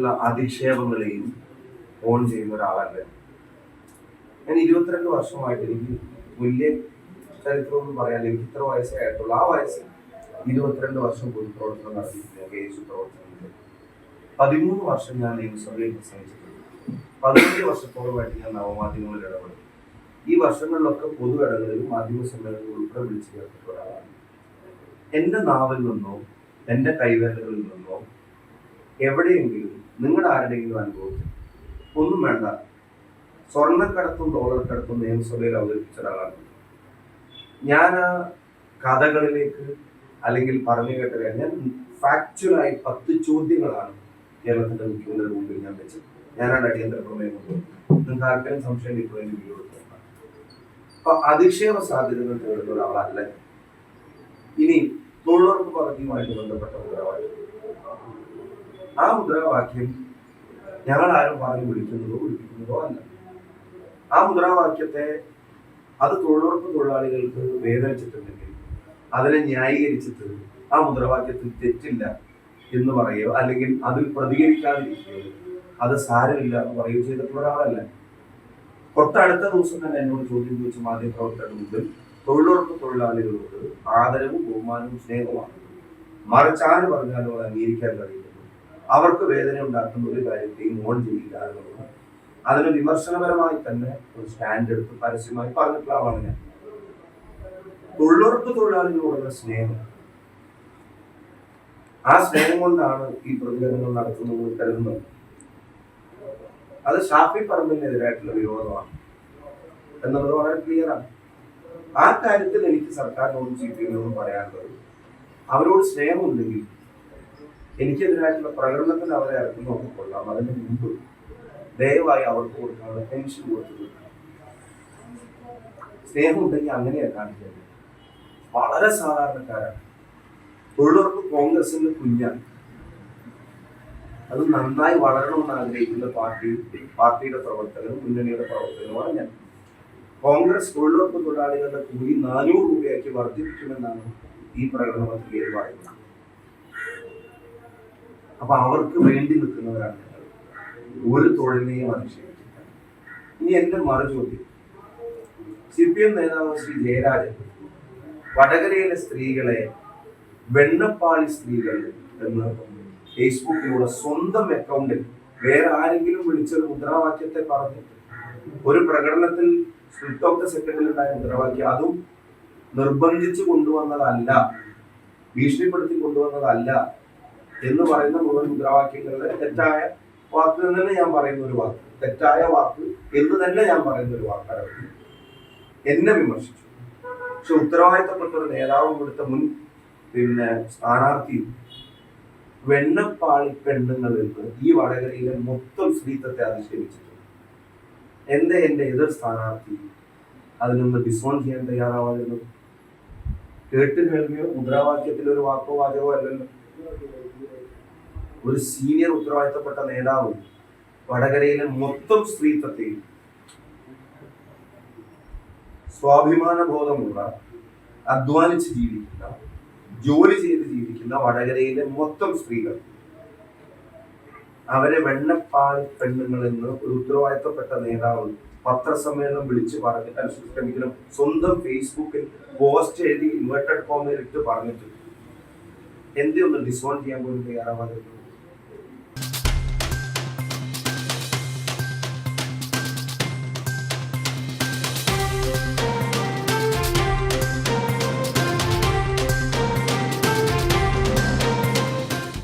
അധിക്ഷേപങ്ങളെയും on ചെയ്യുന്ന ഒരാളല്ല. ഞാൻ ഇരുപത്തിരണ്ട് വർഷമായിട്ട് എനിക്ക് വലിയ ചരിത്രമൊന്നും പറയാൻ എനിക്ക് ഇത്ര വയസ്സേ ആയിട്ടുള്ളൂ ആ വയസ്സിൽ ഇരുപത്തിരണ്ട് വർഷം പൊതുപ്രവർത്തനം നടത്തിയിട്ടുണ്ട് കെ പ്രവർത്തനത്തിൽ. പതിമൂന്ന് വർഷം ഞാൻ നിയമസഭയിൽ പ്രസംഗിച്ചിട്ടുണ്ട്. പതിനഞ്ച് വർഷത്തോളമായിട്ട് ഞാൻ നവമാധ്യമങ്ങളിൽ ഇടപെടും. ഈ വർഷങ്ങളിലൊക്കെ പൊതു ഇടങ്ങളിലും മാധ്യമ സമ്മേളനങ്ങൾ ഉൾപ്പെടെ വിളിച്ചു ചേർത്തിട്ടുള്ള ഒരാളാണ്. എന്റെ നാവിൽ നിന്നോ എന്റെ കൈവേലകളിൽ നിന്നോ എവിടെയെങ്കിലും നിങ്ങളുടെ ആരുടെയെങ്കിലും അനുഭവത്തിൽ ഒന്നും വേണ്ട. സ്വർണക്കടത്തും ഡോളർ കടത്തും നിയമസഭയിൽ അവതരിപ്പിച്ച ഒരാളാണ്. ഞാൻ ആ കഥകളിലേക്ക് അല്ലെങ്കിൽ പറഞ്ഞു കേട്ടത് ഞാൻ ഫാക്ച്വലായി പത്ത് ചോദ്യങ്ങളാണ് കേരളത്തിന്റെ മുഖ്യമന്ത്രിയുടെ മുമ്പിൽ ഞാൻ വെച്ചത് ഞാനാണ് അടിയന്തര പ്രമേയം നിങ്ങൾക്ക് ആർക്കും സംശയം ഇപ്പോൾ എനിക്ക് വീഡിയോ കൊടുത്തു അപ്പൊ അധിക്ഷേപ സാധ്യതകൾ തേടുന്ന ഒരാളല്ല ഇനി തൊഴിലുറപ്പ് പദ്ധതിയുമായിട്ട് ബന്ധപ്പെട്ട മുദ്രാവാക്യം ആ മുദ്രാവാക്യം ഞങ്ങൾ ആരും പറഞ്ഞു വിളിക്കുന്നതോ വിളിപ്പിക്കുന്നതോ അല്ല. ആ മുദ്രാവാക്യത്തെ അത് തൊഴിലുറപ്പ് തൊഴിലാളികൾക്ക് വേദനിച്ചിട്ടുണ്ടെങ്കിൽ അതിനെ ന്യായീകരിച്ചിട്ട് ആ മുദ്രാവാക്യത്തിൽ തെറ്റില്ല എന്ന് പറയുകയോ അല്ലെങ്കിൽ അതിൽ പ്രതികരിക്കാതിരിക്കുകയോ അത് സാരമില്ല എന്ന് പറയുകയോ ചെയ്തിട്ടുള്ള ഒരാളല്ല. തൊട്ടടുത്ത ദിവസം തന്നെ എന്നോട് ചോദ്യം ചോദിച്ച മാധ്യമപ്രവർത്തകരുടെ മുമ്പിൽ തൊഴിലുറപ്പ് തൊഴിലാളികളോട് ആദരവും ബഹുമാനവും സ്നേഹവുമാണ്. മറിച്ച് ആര് പറഞ്ഞാലും അത് അംഗീകരിക്കാൻ കഴിയുന്നു അവർക്ക് വേദന ഉണ്ടാക്കുന്ന ഒരു കാര്യത്തെയും മോൾ ചെയ്യില്ല എന്നുള്ളത്. അതിന് വിമർശനപരമായി തന്നെ ഒരു സ്റ്റാൻഡ് എടുത്ത് പരസ്യമായി പറഞ്ഞിട്ടുള്ള ആളാണ് ഞാൻ. തൊഴിലുറപ്പ് തൊഴിലാളികളോടുള്ള സ്നേഹം. ആ സ്നേഹം കൊണ്ടാണ് ഈ പ്രതികരണങ്ങൾ നടത്തുന്നത് കരുതുന്നത്. അത് ഷാഫി പറമ്പിനെതിരായിട്ടുള്ള വിരോധമാണ്. എന്നുള്ളത് വളരെ ക്ലിയറാണ് ആ കാര്യത്തിൽ എനിക്ക് സർക്കാരിനോടും സി പി പറയാനുള്ളത് അവരോട് സ്നേഹമുണ്ടെങ്കിൽ എനിക്കെതിരായിട്ടുള്ള പ്രകടനത്തിന് അവരെ ഇറക്കി നോക്കിക്കൊള്ളാം. അതിന് മുമ്പ് ദയവായി അവർക്ക് കൊടുക്കാനുള്ള ടെൻഷൻ കൊടുത്തു സ്നേഹം സ്നേഹമുണ്ടെങ്കിൽ അങ്ങനെയാണ് കാണിക്കുന്നത് വളരെ സാധാരണക്കാരാണ്. തൊഴിലുറപ്പ് കോൺഗ്രസിന്റെ കുഞ്ഞാണ്. അത് നന്നായി വളരണമെന്ന് ആഗ്രഹിക്കുന്ന പാർട്ടി പാർട്ടിയുടെ പ്രവർത്തകരും മുന്നണിയുടെ പ്രവർത്തകരുമാണ് ഞാൻ. കോൺഗ്രസ് തൊഴിലുറപ്പ് തൊഴിലാളികളുടെ കൂലി നാനൂറ് രൂപയാക്കി വർദ്ധിപ്പിക്കുമെന്നാണ് ഈ പ്രകടനത്തിൽ പറയുന്നത്. അപ്പൊ അവർക്ക് വേണ്ടി നിൽക്കുന്നവരാണ് ഒരു തൊഴിലിനെയും അധിക്ഷേപിച്ചില്ല ഇനി എന്റെ മറു ചോദ്യം സി പി എം നേതാവ് ശ്രീ ജയരാജൻ വടകരയിലെ സ്ത്രീകളെ വെണ്ണപ്പാളി സ്ത്രീകൾ എന്ന് ഫേസ്ബുക്കിലൂടെ സ്വന്തം അക്കൗണ്ടിൽ വേറെ ആരെങ്കിലും വിളിച്ചൊരു മുദ്രാവാക്യത്തെ പറഞ്ഞു ഒരു പ്രകടനത്തിൽ സെക്കൻഡിൽ ഉണ്ടായ മുദ്രാവാക്യം അതും നിർബന്ധിച്ചു കൊണ്ടുവന്നതല്ല ഭീഷണിപ്പെടുത്തി കൊണ്ടുവന്നതല്ല എന്ന് പറയുന്ന മുഴുവൻ മുദ്രാവാക്യങ്ങളുടെ തെറ്റായ വാക്ക് എന്ന് തന്നെ ഞാൻ പറയുന്ന ഒരു വാക്ക്. തെറ്റായ വാക്ക് എന്ന് തന്നെ ഞാൻ പറയുന്ന ഒരു വാക്കാണ് എന്നെ വിമർശിച്ചു. പക്ഷെ ഉത്തരവാദിത്തപ്പെട്ട ഒരു നേതാവും കൊടുത്ത മുൻ പിന്നെ സ്ഥാനാർത്ഥിയും വെണ്ണപ്പാളി പെണ്ണുങ്ങൾ എന്ന് ഈ വടകരയിലെ മൊത്തം സ്ത്രീത്വത്തെ അധിക്ഷേപിച്ചിട്ടുണ്ട്. എന്റെ എന്റെ എതിർ സ്ഥാനാർത്ഥി അതിനൊന്ന് ഡിസോൺ ചെയ്യാൻ തയ്യാറാവാതിരുന്നത് കേട്ട് കേൾവിയോ മുദ്രാവാക്യത്തിൽ ഒരു വാക്കോ വാചകോ അല്ലല്ലോ. ഒരു സീനിയർ ഉത്തരവാദിത്തപ്പെട്ട നേതാവ് വടകരയിലെ മൊത്തം സ്ത്രീത്വത്തെയും സ്വാഭിമാന ബോധമുള്ള അധ്വാനിച്ച് ജീവിക്കുന്ന ജോലി ചെയ്ത് ജീവിക്കുന്ന വടകരയിലെ മൊത്തം സ്ത്രീകൾ. അവരെ വെണ്ണപ്പാളി പെണ്ണുങ്ങൾ എന്ന് ഒരു ഉത്തരവാദിത്തപ്പെട്ട നേതാവ് പത്രസമ്മേളനം വിളിച്ച് പറഞ്ഞിട്ട് ക്ഷമിക്കണം സ്വന്തം ഫേസ്ബുക്കിൽ പോസ്റ്റ് എഴുതി ഇൻവെർട്ടഡ് ഫോമിൽ ഇട്ട് പറഞ്ഞിട്ട് എന്തേ ഒന്ന് ഡിസോൾവ് ചെയ്യാൻ പോലും തയ്യാറാവാതിരുന്നത്